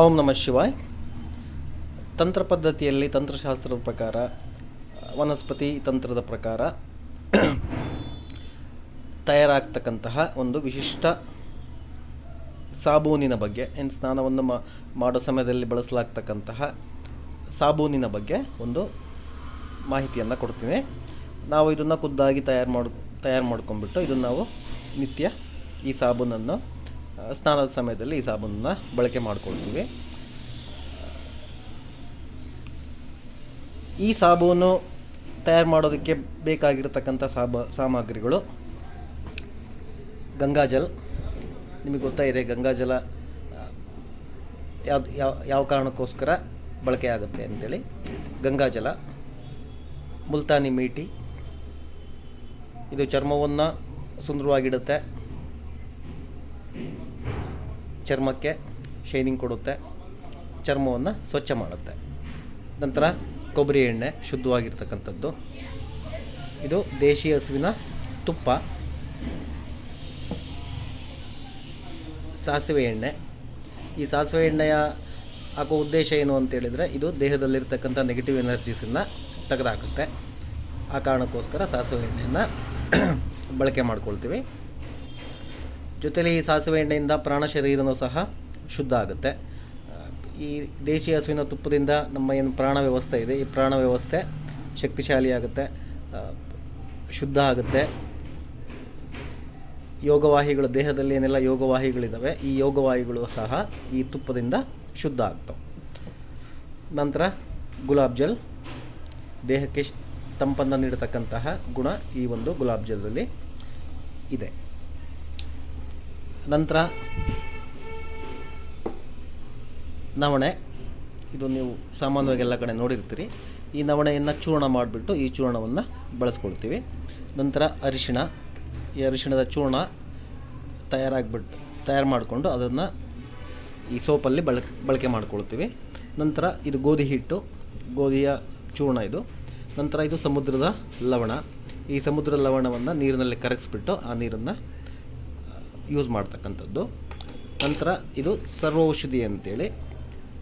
ಓಂ ನಮಃ ಶಿವಾಯ್. ತಂತ್ರ ಪದ್ಧತಿಯಲ್ಲಿ ತಂತ್ರಶಾಸ್ತ್ರದ ಪ್ರಕಾರ, ವನಸ್ಪತಿ ತಂತ್ರದ ಪ್ರಕಾರ ತಯಾರಾಗ್ತಕ್ಕಂತಹ ಒಂದು ವಿಶಿಷ್ಟ ಸಾಬೂನಿನ ಬಗ್ಗೆ, ಏನು ಸ್ನಾನವನ್ನು ಮಾಡೋ ಸಮಯದಲ್ಲಿ ಬಳಸಲಾಗ್ತಕ್ಕಂತಹ ಸಾಬೂನಿನ ಬಗ್ಗೆ ಒಂದು ಮಾಹಿತಿಯನ್ನು ಕೊಡ್ತೀನಿ. ನಾವು ಇದನ್ನು ಖುದ್ದಾಗಿ ತಯಾರು ಮಾಡಿ, ತಯಾರು ಮಾಡ್ಕೊಂಡ್ಬಿಟ್ಟು ಇದನ್ನು ನಾವು ನಿತ್ಯ ಈ ಸಾಬೂನನ್ನು ಸ್ನಾನದ ಸಮಯದಲ್ಲಿ ಈ ಸಾಬೂನನ್ನು ಬಳಕೆ ಮಾಡ್ಕೊಳ್ತೀವಿ. ಈ ಸಾಬೂನು ತಯಾರು ಮಾಡೋದಕ್ಕೆ ಬೇಕಾಗಿರತಕ್ಕಂಥ ಸಾಬ ಸಾಮಗ್ರಿಗಳು ಗಂಗಾಜಲ್ ನಿಮಗೆ ಗೊತ್ತಾ ಇದೆ ಗಂಗಾಜಲ ಯಾವ್ದು ಯಾವ ಯಾವ ಕಾರಣಕ್ಕೋಸ್ಕರ ಬಳಕೆ ಆಗುತ್ತೆ ಅಂತೇಳಿ. ಗಂಗಾಜಲ ಮುಲ್ತಾನಿ ಮೀಟಿ. ಇದು ಚರ್ಮವನ್ನು ಸುಂದರವಾಗಿಡುತ್ತೆ. ಚರ್ಮಕ್ಕೆ ಶೈನಿಂಗ್ ಕೊಡುತ್ತೆ, ಚರ್ಮವನ್ನು ಸ್ವಚ್ಛ ಮಾಡುತ್ತೆ. ನಂತರ ಕೊಬ್ಬರಿ ಎಣ್ಣೆ ಶುದ್ಧವಾಗಿರ್ತಕ್ಕಂಥದ್ದು. ಇದು ದೇಶಿ ಹಸುವಿನ ತುಪ್ಪ. ಸಾಸಿವೆ ಎಣ್ಣೆ. ಈ ಸಾಸಿವೆ ಎಣ್ಣೆಯ ಹಾಕೋ ಉದ್ದೇಶ ಏನು ಅಂತೇಳಿದರೆ ಇದು ದೇಹದಲ್ಲಿರ್ತಕ್ಕಂಥ ನೆಗೆಟಿವ್ ಎನರ್ಜೀಸನ್ನು ತೆಗೆದುಹಾಕುತ್ತೆ ಆ ಕಾರಣಕ್ಕೋಸ್ಕರ ಸಾಸಿವೆ ಎಣ್ಣೆಯನ್ನು ಬಳಕೆ ಮಾಡ್ಕೊಳ್ತೀವಿ. ಜೊತೆಲಿ ಈ ಸಾಸಿವೆ ಎಣ್ಣೆಯಿಂದ ಪ್ರಾಣ ಶರೀರನೂ ಸಹ ಶುದ್ಧ ಆಗುತ್ತೆ. ಈ ದೇಶಿ ಹಸುವಿನ ತುಪ್ಪದಿಂದ ನಮ್ಮ ಏನು ಪ್ರಾಣ ವ್ಯವಸ್ಥೆ ಇದೆ, ಈ ಪ್ರಾಣ ವ್ಯವಸ್ಥೆ ಶಕ್ತಿಶಾಲಿಯಾಗುತ್ತೆ ಶುದ್ಧ ಆಗುತ್ತೆ. ಯೋಗವಾಹಿಗಳು, ದೇಹದಲ್ಲಿ ಏನೆಲ್ಲ ಯೋಗವಾಹಿಗಳಿದ್ದಾವೆ ಈ ಯೋಗವಾಹಿಗಳು ಸಹ ಈ ತುಪ್ಪದಿಂದ ಶುದ್ಧ ಆಗ್ತವೆ. ನಂತರ ಗುಲಾಬ್ ಜಲ್. ದೇಹಕ್ಕೆ ತಂಪನ್ನು ನೀಡತಕ್ಕಂತಹ ಗುಣ ಈ ಒಂದು ಗುಲಾಬ್ ಜಲದಲ್ಲಿ ಇದೆ. ನಂತರ ನವಣೆ. ಇದು ನೀವು ಸಾಮಾನ್ಯವಾಗಿ ಎಲ್ಲ ಕಡೆ ನೋಡಿರ್ತೀರಿ. ಈ ನವಣೆಯನ್ನು ಚೂರ್ಣ ಮಾಡಿಬಿಟ್ಟು ಈ ಚೂರ್ಣವನ್ನು ಬಳಸ್ಕೊಳ್ತೀವಿ. ನಂತರ ಅರಿಶಿಣ. ಈ ಅರಿಶಿಣದ ಚೂರ್ಣ ತಯಾರಾಗ್ಬಿಟ್ಟು ತಯಾರು ಮಾಡಿಕೊಂಡು ಅದನ್ನು ಈ ಸೋಪಲ್ಲಿ ಬಳಕೆ ಬಳಕೆ ಮಾಡ್ಕೊಳ್ತೀವಿ. ನಂತರ ಇದು ಗೋಧಿ ಹಿಟ್ಟು. ಗೋಧಿಯ ಚೂರ್ಣ ಇದು. ನಂತರ ಇದು ಸಮುದ್ರದ ಲವಣ. ಈ ಸಮುದ್ರ ಲವಣವನ್ನು ನೀರಿನಲ್ಲಿ ಕರಗಿಸ್ಬಿಟ್ಟು ಆ ನೀರನ್ನು ಯೂಸ್ ಮಾಡ್ತಕ್ಕಂಥದ್ದು. ನಂತರ ಇದು ಸರ್ವೌಷಧಿ ಅಂತೇಳಿ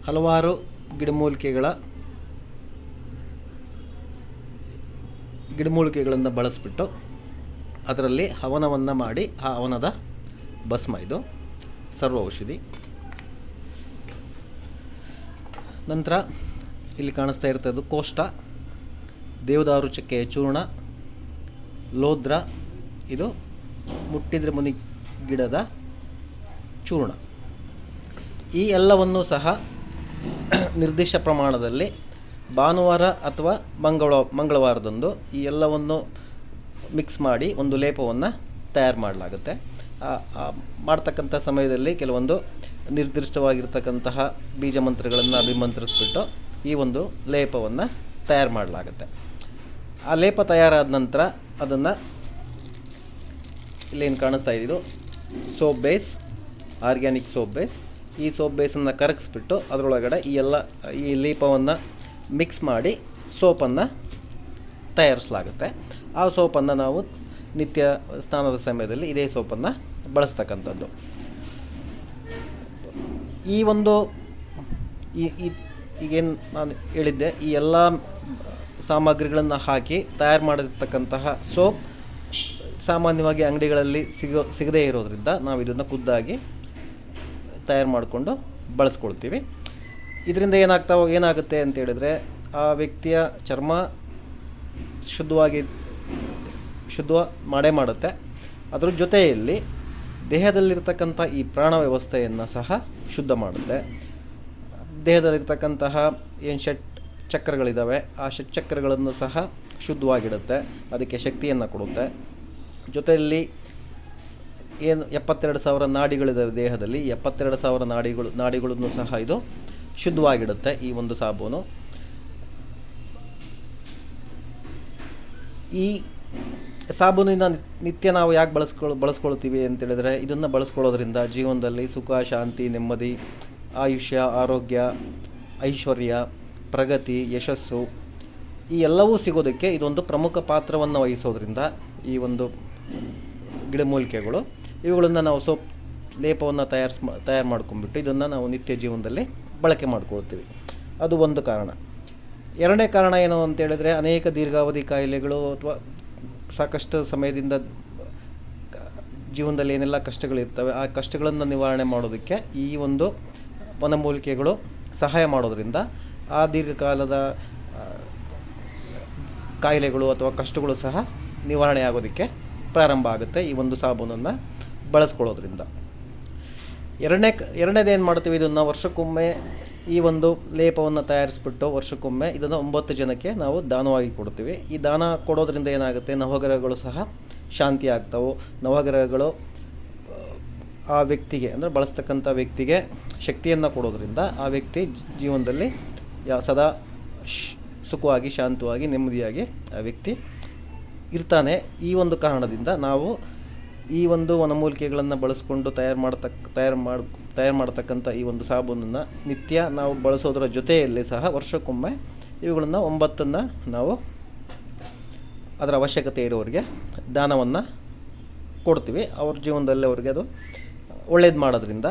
ಹಲವಾರು ಗಿಡಮೂಲಿಕೆಗಳ ಗಿಡಮೂಲಿಕೆಗಳನ್ನು ಬಳಸಿಬಿಟ್ಟು ಅದರಲ್ಲಿ ಹವನವನ್ನು ಮಾಡಿ ಆ ಹವನದ ಭಸ್ಮ ಇದು ಸರ್ವ ಔಷಧಿ ನಂತರ ಇಲ್ಲಿ ಕಾಣಿಸ್ತಾ ಇರ್ತದ್ದು ಕೋಷ್ಟ ದೇವದಾರು ಚಕ್ಕೆಯ ಚೂರ್ಣ ಲೋದ್ರ, ಇದು ಮುಟ್ಟಿದ್ರೆ ಮುನಿ ಗಿಡದ ಚೂರ್ಣ. ಈ ಎಲ್ಲವನ್ನೂ ಸಹ ನಿರ್ದಿಷ್ಟ ಪ್ರಮಾಣದಲ್ಲಿ ಭಾನುವಾರ ಅಥವಾ ಮಂಗಳ ಮಂಗಳವಾರದಂದು ಈ ಎಲ್ಲವನ್ನು ಮಿಕ್ಸ್ ಮಾಡಿ ಒಂದು ಲೇಪವನ್ನು ತಯಾರು ಮಾಡಲಾಗುತ್ತೆ. ಮಾಡ್ತಕ್ಕಂಥ ಸಮಯದಲ್ಲಿ ಕೆಲವೊಂದು ನಿರ್ದಿಷ್ಟವಾಗಿರ್ತಕ್ಕಂತಹ ಬೀಜ ಮಂತ್ರಗಳನ್ನು ಅಭಿಮಂತ್ರಿಸ್ಬಿಟ್ಟು ಈ ಒಂದು ಲೇಪವನ್ನು ತಯಾರು ಮಾಡಲಾಗುತ್ತೆ. ಆ ಲೇಪ ತಯಾರಾದ ನಂತರ ಅದನ್ನು ಇಲ್ಲೇನು ಕಾಣಿಸ್ತಾ ಇದ್ದಿದ್ದು soap base, organic soap base. ಈ ಸೋಪ್ ಬೇಸನ್ನು ಕರಗಿಸ್ಬಿಟ್ಟು ಅದರೊಳಗಡೆ ಈ ಎಲ್ಲ, ಈ ಲೀಪವನ್ನು ಮಿಕ್ಸ್ ಮಾಡಿ ಸೋಪನ್ನು ತಯಾರಿಸಲಾಗುತ್ತೆ. ಆ ಸೋಪನ್ನು ನಾವು ನಿತ್ಯ ಸ್ನಾನದ ಸಮಯದಲ್ಲಿ ಇದೇ ಸೋಪನ್ನು ಬಳಸ್ತಕ್ಕಂಥದ್ದು. ಈ ಒಂದು, ಈ ಈಗೇನು ನಾನು ಹೇಳಿದ್ದೆ, ಈ ಎಲ್ಲ ಸಾಮಗ್ರಿಗಳನ್ನು ಹಾಕಿ ತಯಾರು ಮಾಡಿರ್ತಕ್ಕಂತಹ ಸೋಪ್ ಸಾಮಾನ್ಯವಾಗಿ ಅಂಗಡಿಗಳಲ್ಲಿ ಸಿಗೋ, ಸಿಗದೇ ಇರೋದ್ರಿಂದ ನಾವು ಇದನ್ನು ಖುದ್ದಾಗಿ ತಯಾರು ಮಾಡಿಕೊಂಡು ಬಳಸ್ಕೊಳ್ತೀವಿ. ಇದರಿಂದ ಏನಾಗ್ತಾವ, ಏನಾಗುತ್ತೆ ಅಂತ ಹೇಳಿದ್ರೆ ಆ ವ್ಯಕ್ತಿಯ ಚರ್ಮ ಶುದ್ಧವಾಗಿ, ಶುದ್ಧ ಮಾಡೇ ಮಾಡುತ್ತೆ. ಅದರ ಜೊತೆಯಲ್ಲಿ ದೇಹದಲ್ಲಿರ್ತಕ್ಕಂಥ ಈ ಪ್ರಾಣ ವ್ಯವಸ್ಥೆಯನ್ನು ಸಹ ಶುದ್ಧ ಮಾಡುತ್ತೆ. ದೇಹದಲ್ಲಿರ್ತಕ್ಕಂತಹ ಏನು ಷಟ್ ಚಕ್ರಗಳಿದ್ದಾವೆ ಆ ಷಟ್ ಚಕ್ರಗಳನ್ನು ಸಹ ಶುದ್ಧವಾಗಿಡುತ್ತೆ. ಅದಕ್ಕೆ ಶಕ್ತಿಯನ್ನು ಕೊಡುತ್ತೆ. ಜೊತೆಯಲ್ಲಿ ಏನು ಎಪ್ಪತ್ತೆರಡು ಸಾವಿರ ನಾಡಿಗಳಿದ್ದಾವೆ ದೇಹದಲ್ಲಿ, ಎಪ್ಪತ್ತೆರಡು ಸಾವಿರ ನಾಡಿಗಳು, ನಾಡಿಗಳನ್ನು ಸಹ ಇದು ಶುದ್ಧವಾಗಿಡುತ್ತೆ ಈ ಒಂದು ಸಾಬೂನು. ಈ ಸಾಬೂನಿನ ನಿತ್- ನಿತ್ಯ ನಾವು ಯಾಕೆ ಬಳಸ್ಕೊಳ್, ಬಳಸ್ಕೊಳ್ತೀವಿ ಅಂತೇಳಿದರೆ ಇದನ್ನು ಬಳಸ್ಕೊಳ್ಳೋದ್ರಿಂದ ಜೀವನದಲ್ಲಿ ಸುಖ, ಶಾಂತಿ, ನೆಮ್ಮದಿ, ಆಯುಷ್ಯ, ಆರೋಗ್ಯ, ಐಶ್ವರ್ಯ, ಪ್ರಗತಿ, ಯಶಸ್ಸು ಈ ಎಲ್ಲವೂ ಸಿಗೋದಕ್ಕೆ ಇದೊಂದು ಪ್ರಮುಖ ಪಾತ್ರವನ್ನು ವಹಿಸೋದ್ರಿಂದ ಈ ಒಂದು ಗಿಡಮೂಲಿಕೆಗಳು. ಇವುಗಳನ್ನು ನಾವು ಸೋಪ್, ಲೇಪವನ್ನು ತಯಾರಿಸ್ ತಯಾರು ಮಾಡ್ಕೊಂಡ್ಬಿಟ್ಟು ಇದನ್ನು ನಾವು ನಿತ್ಯ ಜೀವನದಲ್ಲಿ ಬಳಕೆ ಮಾಡ್ಕೊಳ್ತೀವಿ. ಅದು ಒಂದು ಕಾರಣ. ಎರಡನೇ ಕಾರಣ ಏನು ಅಂತೇಳಿದರೆ ಅನೇಕ ದೀರ್ಘಾವಧಿ ಕಾಯಿಲೆಗಳು ಅಥವಾ ಸಾಕಷ್ಟು ಸಮಯದಿಂದ ಜೀವನದಲ್ಲಿ ಏನೆಲ್ಲ ಕಷ್ಟಗಳಿರ್ತವೆ ಆ ಕಷ್ಟಗಳನ್ನು ನಿವಾರಣೆ ಮಾಡೋದಕ್ಕೆ ಈ ಒಂದು ವನಮೂಲಿಕೆಗಳು ಸಹಾಯ ಮಾಡೋದರಿಂದ ಆ ದೀರ್ಘಕಾಲದ ಕಾಯಿಲೆಗಳು ಅಥವಾ ಕಷ್ಟಗಳು ಸಹ ನಿವಾರಣೆ ಆಗೋದಕ್ಕೆ ಪ್ರಾರಂಭ ಆಗುತ್ತೆ ಈ ಒಂದು ಸಾಬೂನನ್ನು ಬಳಸ್ಕೊಳ್ಳೋದ್ರಿಂದ. ಎರಡನೇ ಎರಡನೇದು ಏನು ಮಾಡ್ತೀವಿ, ಇದನ್ನು ವರ್ಷಕ್ಕೊಮ್ಮೆ ಈ ಒಂದು ಲೇಪವನ್ನು ತಯಾರಿಸ್ಬಿಟ್ಟು ವರ್ಷಕ್ಕೊಮ್ಮೆ ಇದನ್ನು ಒಂಬತ್ತು ಜನಕ್ಕೆ ನಾವು ದಾನವಾಗಿ ಕೊಡ್ತೀವಿ. ಈ ದಾನ ಕೊಡೋದ್ರಿಂದ ಏನಾಗುತ್ತೆ, ನವಗ್ರಹಗಳು ಸಹ ಶಾಂತಿ ಆಗ್ತಾವೆ. ನವಗ್ರಹಗಳು, ಆ ವ್ಯಕ್ತಿಗೆ, ಅಂದರೆ ಬಳಸ್ತಕ್ಕಂಥ ವ್ಯಕ್ತಿಗೆ ಶಕ್ತಿಯನ್ನು ಕೊಡೋದ್ರಿಂದ ಆ ವ್ಯಕ್ತಿ ಜೀವನದಲ್ಲಿ ಯಾ, ಸದಾ ಶ್, ಸುಖವಾಗಿ, ಶಾಂತವಾಗಿ, ನೆಮ್ಮದಿಯಾಗಿ ಆ ವ್ಯಕ್ತಿ ಇರ್ತಾನೆ ಈ ಒಂದು ಕಾರಣದಿಂದ ನಾವು ಈ ಒಂದು ವನಮೂಲಿಕೆಗಳನ್ನು ಬಳಸ್ಕೊಂಡು ತಯಾರು ಮಾಡ್ತಕ್ಕ ತಯಾರು ಮಾಡಿ, ತಯಾರು ಮಾಡ್ತಕ್ಕಂಥ ಈ ಒಂದು ಸಾಬೂನನ್ನು ನಿತ್ಯ ನಾವು ಬಳಸೋದರ ಜೊತೆಯಲ್ಲಿ ಸಹ ವರ್ಷಕ್ಕೊಮ್ಮೆ ಇವುಗಳನ್ನು ಒಂಬತ್ತನ್ನು ನಾವು ಅದರ ಅವಶ್ಯಕತೆ ಇರೋರಿಗೆ ದಾನವನ್ನು ಕೊಡ್ತೀವಿ. ಅವ್ರ ಜೀವನದಲ್ಲಿ ಅವ್ರಿಗೆ ಅದು ಒಳ್ಳೇದು ಮಾಡೋದ್ರಿಂದ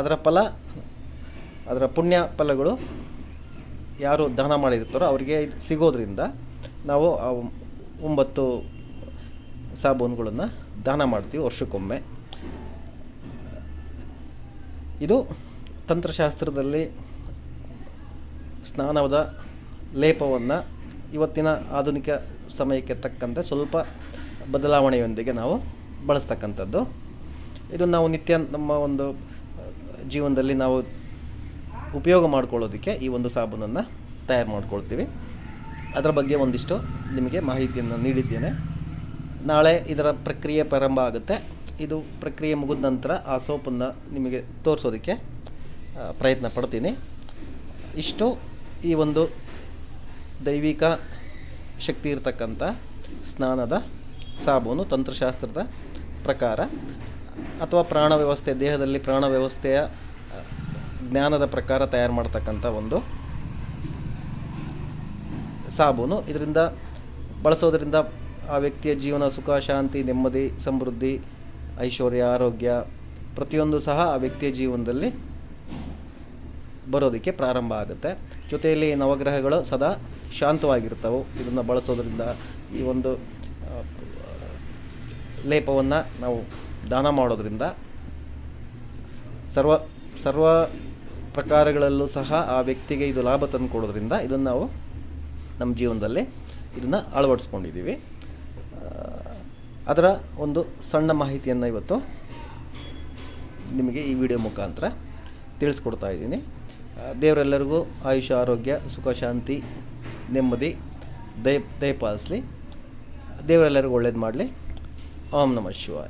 ಅದರ ಫಲ, ಅದರ ಪುಣ್ಯ ಫಲಗಳು ಯಾರು ದಾನ ಮಾಡಿರ್ತಾರೋ ಅವರಿಗೆ ಸಿಗೋದ್ರಿಂದ ನಾವು ಒಂಬತ್ತು ಸಾಬೂನುಗಳನ್ನು ದಾನ ಮಾಡ್ತೀವಿ ವರ್ಷಕ್ಕೊಮ್ಮೆ. ಇದು ತಂತ್ರಶಾಸ್ತ್ರದಲ್ಲಿ ಸ್ನಾನದ ಲೇಪವನ್ನು ಇವತ್ತಿನ ಆಧುನಿಕ ಸಮಯಕ್ಕೆ ತಕ್ಕಂತೆ ಸ್ವಲ್ಪ ಬದಲಾವಣೆಯೊಂದಿಗೆ ನಾವು ಬಳಸ್ತಕ್ಕಂಥದ್ದು. ಇದು ನಾವು ನಿತ್ಯ ನಮ್ಮ ಒಂದು ಜೀವನದಲ್ಲಿ ನಾವು ಉಪಯೋಗ ಮಾಡ್ಕೊಳ್ಳೋದಕ್ಕೆ ಈ ಒಂದು ಸಾಬೂನನ್ನು ತಯಾರು ಮಾಡ್ಕೊಳ್ತೀವಿ. ಅದರ ಬಗ್ಗೆ ಒಂದಿಷ್ಟು ನಿಮಗೆ ಮಾಹಿತಿಯನ್ನು ನೀಡಿದ್ದೇನೆ. ನಾಳೆ ಇದರ ಪ್ರಕ್ರಿಯೆ ಪ್ರಾರಂಭ ಆಗುತ್ತೆ. ಇದು ಪ್ರಕ್ರಿಯೆ ಮುಗಿದ ನಂತರ ಆ ಸೋಪನ್ನು ನಿಮಗೆ ತೋರಿಸೋದಕ್ಕೆ ಪ್ರಯತ್ನ ಪಡ್ತೀನಿ. ಇಷ್ಟು ಈ ಒಂದು ದೈವಿಕ ಶಕ್ತಿ ಇರತಕ್ಕಂಥ ಸ್ನಾನದ ಸಾಬೂನು, ತಂತ್ರಶಾಸ್ತ್ರದ ಪ್ರಕಾರ. ಅಥವಾ ಪ್ರಾಣ ವ್ಯವಸ್ಥೆ ದೇಹದಲ್ಲಿ ಪ್ರಾಣ ವ್ಯವಸ್ಥೆಯ ಜ್ಞಾನದ ಪ್ರಕಾರ ತಯಾರು ಮಾಡ್ತಕ್ಕಂಥ ಒಂದು ಸಾಬೂನು. ಇದರಿಂದ ಬಳಸೋದರಿಂದ ಆ ವ್ಯಕ್ತಿಯ ಜೀವನ ಸುಖ, ಶಾಂತಿ, ನೆಮ್ಮದಿ, ಸಮೃದ್ಧಿ, ಐಶ್ವರ್ಯ, ಆರೋಗ್ಯ ಪ್ರತಿಯೊಂದು ಸಹ ಆ ವ್ಯಕ್ತಿಯ ಜೀವನದಲ್ಲಿ ಬರೋದಕ್ಕೆ ಪ್ರಾರಂಭ ಆಗುತ್ತೆ. ಜೊತೆಯಲ್ಲಿ ನವಗ್ರಹಗಳು ಸದಾ ಶಾಂತವಾಗಿರ್ತವೆ ಇದನ್ನು ಬಳಸೋದರಿಂದ ಈ ಒಂದು ಲೇಪವನ್ನು ನಾವು ದಾನ ಮಾಡೋದರಿಂದ ಸರ್ವ ಸರ್ವ ಪ್ರಕಾರಗಳಲ್ಲೂ ಸಹ ಆ ವ್ಯಕ್ತಿಗೆ ಇದು ಲಾಭ ತಂದು ಕೊಡೋದ್ರಿಂದ ಇದನ್ನು ನಾವು ನಮ್ಮ ಜೀವನದಲ್ಲಿ ಇದನ್ನು ಅಳವಡಿಸ್ಕೊಂಡಿದ್ದೀವಿ. ಅದರ ಒಂದು ಸಣ್ಣ ಮಾಹಿತಿಯನ್ನು ಇವತ್ತು ನಿಮಗೆ ಈ ವಿಡಿಯೋ ಮುಖಾಂತರ ತಿಳಿಸ್ಕೊಡ್ತಾ ಇದ್ದೀನಿ. ದೇವರೆಲ್ಲರಿಗೂ ಆಯುಷ, ಆರೋಗ್ಯ, ಸುಖ, ಶಾಂತಿ, ನೆಮ್ಮದಿ, ದಯ, ದಯಪಾಲಿಸಲಿ. ದೇವರೆಲ್ಲರಿಗೂ ಒಳ್ಳೇದು ಮಾಡಲಿ. ಓಂ ನಮಃ ಶಿವಾಯ.